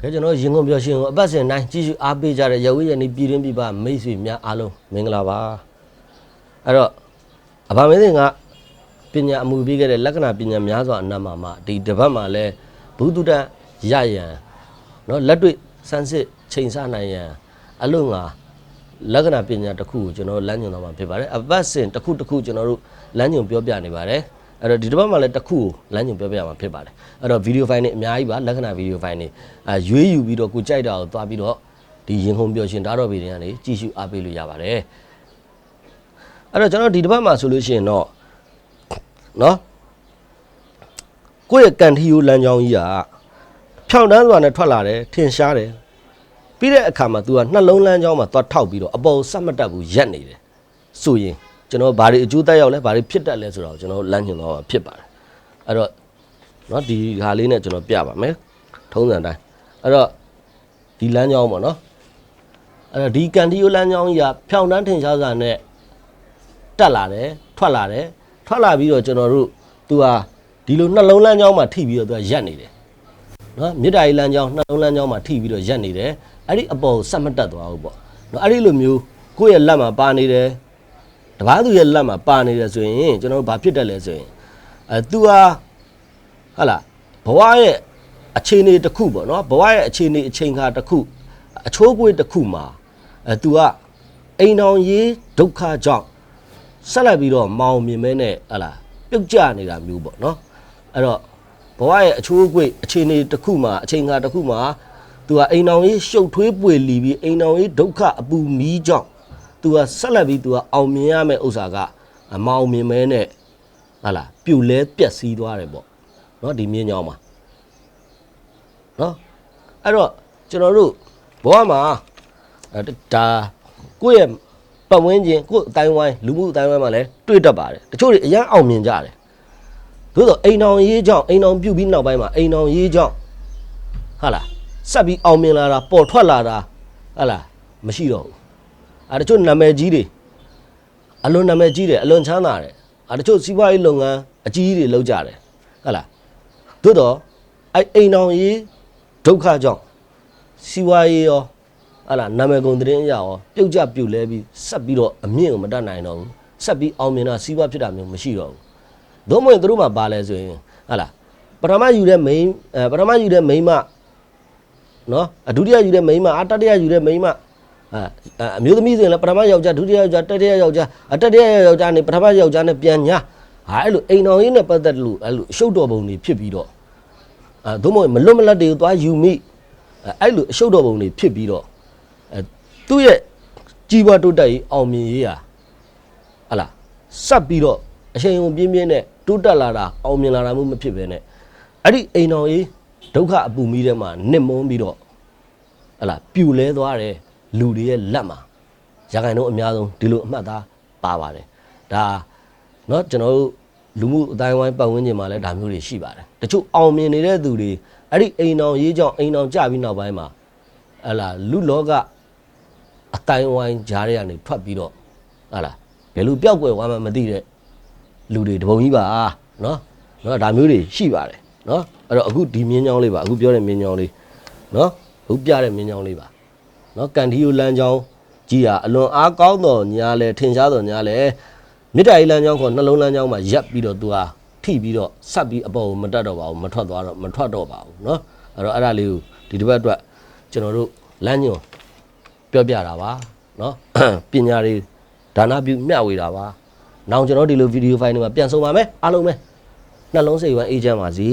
ကဲကျွန်တော်ရင်ကုန်ပြောရှင်ကိုအပတ်စဉ်တိုင်းကြည့်ရှုအားပေးကြတဲ့ရဝိရနေပြည်တွင်းပြည်ပမိတ်ဆွေများအားလုံးမင်္ဂလာပါအဲ့တော့အဘာမင်းစင်ကပညာအမှုပေးခဲ့တဲ့လက္ခဏာပညာများစွာအနက်မှာမှဒီတစ်ပတ်မှာလဲဘုဒ္ဓတရရန်เนาะလက်တွေ့စမ်းစစ်ချိန်ဆနိုင်ရန်အလုံးငါလက္ခဏာပညာတစ်ခုကိုကျွန်တော်လမ်းညွှန်တော့မှာဖြစ်ပါတယ်အပတ်စဉ်တစ်ခုတစ်ခုကျွန်တော်တို့လမ်းညွှန်ပြောပြနေပါတယ် အဲ့တော့ဒီတစ်ပတ်မှာလည်းတစ်ခုကိုလမ်းညွှန်ပြောပြမှာဖြစ်ပါတယ်အဲ့တော့ဗီဒီယိုဖိုင်တွေအများကြီးပါလက္ခဏာဗီဒီယိုဖိုင်တွေအဲရွေးယူပြီးတော့ကိုကြိုက်တာကိုသွားပြီးတော့ဒီရင်ခုန်ပြောရှင်ဓာတ်တော်ဗီဒီယိုကနေကြည့်ရှုအားပေးလို့ရပါတယ်အဲ့တော့ကျွန်တော်ဒီတစ်ပတ်မှာဆိုလို့ရှိရင်တော့နော်ကိုယ့်ရဲ့ကန်ထီယိုလမ်းကြောင်းကြီးကဖြောင်းတန်းစွာနဲ့ထွက်လာတယ်ထင်ရှားတယ်ပြီးတဲ့အခါမှာ तू ကနှလုံးလမ်းကြောင်းမှာသွားထောက်ပြီးတော့အပေါ်စက်မတက်ဘူးရက်နေတယ်ဆိုရင် ကျွန်တော်ဘာတွေအကျိုးတက်ရောက်လဲဘာတွေဖြစ်တတ်လဲဆိုတော့ကျွန်တော်လမ်းညွှန်တော့မှာဖြစ်ပါတယ်အဲ့တော့နော်ဒီဟာလေးနဲ့ကျွန်တော်ပြပါမယ်ထုံးစံတိုင်းအဲ့တော့ဒီလမ်းကြောင်းပေါ့နော်အဲ့တော့ဒီကန်တီယိုလမ်းကြောင်းကြီးကဖြောင်းတန်းထင်ရှားစွာနဲ့တက်လာတယ်ထွက်လာတယ်ထွက်လာပြီးတော့ကျွန်တော်တို့ तू ဟာဒီလိုနှလုံးလမ်းကြောင်းမှာထိပြီးတော့ तू ကရက်နေတယ်နော်မြေတားရီလမ်းကြောင်းနှလုံးလမ်းကြောင်းမှာထိပြီးတော့ရက်နေတယ်အဲ့ဒီအပေါ်ကိုဆက်မတက်သွားဘူးပေါ့နော်အဲ့ဒီလိုမျိုးကိုယ့်ရဲ့လက်မှာပါနေတယ် တပားသူရဲ့လက်မှာပါနေတယ်ဆိုရင်ကျွန်တော်တို့ဘာဖြစ်တက်လဲဆိုရင်အဲ तू ဟာဟာလားဘဝရဲ့အခြေအနေတစ်ခုပေါ့နော်ဘဝရဲ့အခြေအနေအချိန်ခါတစ်ခုအချိုးပွေးတစ်ခုမှာအဲ तू ကအိမ်တော်ရေးဒုက္ခကြောင့်ဆက်လက်ပြီးတော့မောင်မြင်မဲနဲ့ဟာလားပြုတ်ကျနေတာမျိုးပေါ့နော်အဲ့တော့ဘဝရဲ့အချိုးအကွေ့အခြေအနေတစ်ခုမှာအချိန်ခါတစ်ခုမှာသူကအိမ်တော်ကြီးရှုပ်ထွေးပွေလီပြီးအိမ်တော်ကြီးဒုက္ခအပူမီးကြောင့် သူကဆက်လက်ပြီးသူကအောင်မြင်ရမယ့်ဥစ္စာကမအောင်မြင်မဲနဲ့ဟာလာပြိုလဲပြက်စီးသွားတယ်ပေါ့နော်ဒီမြင်းညောင်းမှာနော်အဲ့တော့ကျွန်တော်တို့ဘဝမှာဒါကိုယ့်ရဲ့ပတ်ဝန်းကျင်ကိုယ့်အတိုင်းဝိုင်းလူမှုအတိုင်းဝိုင်းမှာလည်းတွေ့တတ်ပါတယ်တချို့တွေအရန်အောင်မြင်ကြတယ်သို့တော့အိမ်အောင်ရေးကြောင့်အိမ်အောင်ပြုတ်ပြီးနောက်ပိုင်းမှာအိမ်အောင်ရေးကြောင့်ဟာလာဆက်ပြီးအောင်မြင်လာတာပေါ်ထွက်လာတာဟာလာမရှိတော့ဘူး အဲတချို့နာမည်ကြီးတွေအလွန်နာမည်ကြီးတယ်အလွန်ချမ်းသာတယ်အဲတချို့စီးပွားရေးလုပ်ငန်းအကြီးကြီးတွေလုပ်ကြတယ်ဟာလားသို့တော့အဲအိမ်အောင်ရေးဒုက္ခကြောင့်စီးပွားရေးရောဟာလားနာမည်ကုန်သတင်းအရရောပြုတ်ကြပြုတ်လဲပြီးဆက်ပြီးတော့အမြင့်ကိုမတတ်နိုင်တော့ဘူးဆက်ပြီးအောင်မြင်တာစီးပွားဖြစ်တာမျိုးမရှိတော့ဘူးဒုမဝင်သူတို့မှာပါလဲဆိုရင်ဟာလားပထမယူတဲ့ main အဲပထမယူတဲ့ main မနော်အဒုတိယယူတဲ့ main မအတတိယယူတဲ့ main မ အာအမျိုးသမီးဆိုရင်လည်းပထမယောက်ျားဒုတိယယောက်ျားတတိယယောက်ျားအတတိယယောက်ျားနဲ့ပထမယောက်ျားနဲ့ပြန်ညာဟာအဲ့လိုအိမ်တော်ရေးနဲ့ပတ်သက်လို့အဲ့လိုအရှုပ်တော်ပုံတွေဖြစ်ပြီးတော့အဲဒုမဝင်မလွတ်မလပ်တွေကိုသွားယူမိအဲအဲ့လိုအရှုပ်တော်ပုံတွေဖြစ်ပြီးတော့အဲသူ့ရဲ့ကြီးပွားတိုးတက်ရေးအောင်မြင်ရေးဟာဟလာဆက်ပြီးတော့အချိန်ုံပြင်းပြင်းနဲ့တိုးတက်လာတာအောင်မြင်လာတာမျိုးမဖြစ်ပဲနဲ့အဲ့ဒီအိမ်တော်ကြီးဒုက္ခအပူမီးထဲမှာနစ်မုန်းပြီးတော့ဟလာပြူလဲသွားတယ် လူတွေရဲ့လက်မှာရခိုင်တော့အများဆုံးဒီလိုအမှတ်သားပါပါတယ်ဒါเนาะကျွန်တော်တို့လူမှုအတိုင်းဝိုင်းပတ်ဝန်းကျင်မှာလည်းဒါမျိုးတွေရှိပါတယ်တချို့အောင်မြင်နေတဲ့သူတွေအဲ့ဒီအိမ်တော်ရေးကြောင့်အိမ်တော်ကြပြီးနောက်ပိုင်းမှာဟလာလူလောကအတိုင်းဝိုင်းကြားတွေကနေထွက်ပြီးတော့ဟလာ ဘယ်လိုပျောက်ကွယ်သွားမှမသိတဲ့လူတွေတပုံကြီးပါနော်နော်ဒါမျိုးတွေရှိပါတယ်နော်အဲ့တော့အခုဒီမြင်းချောင်းလေးပါအခုပြောတဲ့မြင်းချောင်းလေးနော်အခုပြတဲ့မြင်းချောင်းလေးပါ နော်ကန်တီယိုလမ်းချောင်းကြီးဟာအလွန်အားကောင်းတော်ညာလဲထင်ရှားတော်ညာလဲမြစ်တာကြီးလမ်းချောင်းခေါ်နှလုံးလမ်းချောင်းမှာရပ်ပြီးတော့သူဟာထိပြီးတော့ဆက်ပြီးအပေါ်ကိုမတက်တော့ပါဘူးမထွက်သွားတော့မထွက်တော့ပါဘူးနော်အဲ့တော့အဲ့ဒါလေးကိုဒီတစ်ပတ်အတွက်ကျွန်တော်တို့လမ်းညွန် ပြောပြတာပါเนาะ ပညာတွေဒါနပြုမျှဝေတာပါနောက်ကျွန်တော်ဒီလိုဗီဒီယိုဖိုင်တွေမှာပြန်ဆုံးပါမယ်အားလုံးပဲနှလုံးစိတ်ဝမ်းအေးချမ်းပါစေ